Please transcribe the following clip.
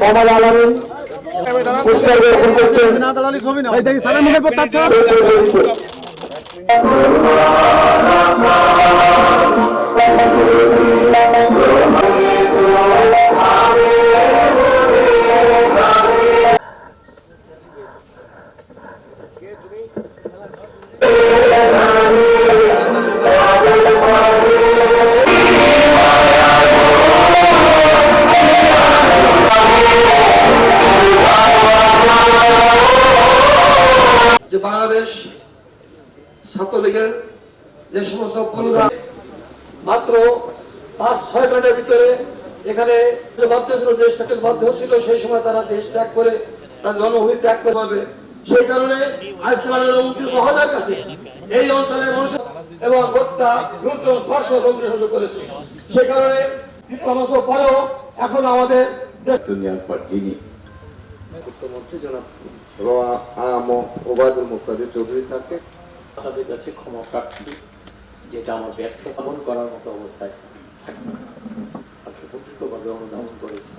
মোহাম্মদ আলামিন পুরস্কার গ্রহণ করছেন। না দাঁড়ালি যে বাংলাদেশ ছাত্রলীগের যে সমস্ত পুরোধা মাত্র পাঁচ, ছয় মিনিটের ভিতরে এখানে বাধ্য ছিল, দেশ বাধ্য ছিল, সেই সময় তারা দেশ ত্যাগ করে, তার জন্মভূমি ত্যাগ করে পাবে। সেই কারণে মহোদয়ের কাছে এই অঞ্চলের মানুষের এবং হত্যা করেছে। সেই কারণে পরেও এখন আমাদের দুনিয়ার তথ্যমন্ত্রী জনাব রোয়া আম ওবায়দুল মুক্তাদির চৌধুরী স্যারকে। তাদের কাছে ক্ষমা প্রার্থী, যেটা আমার ব্যর্থ করার মতো অবস্থায় আজকে প্রকৃতভাবে অনুধাবন করেছি।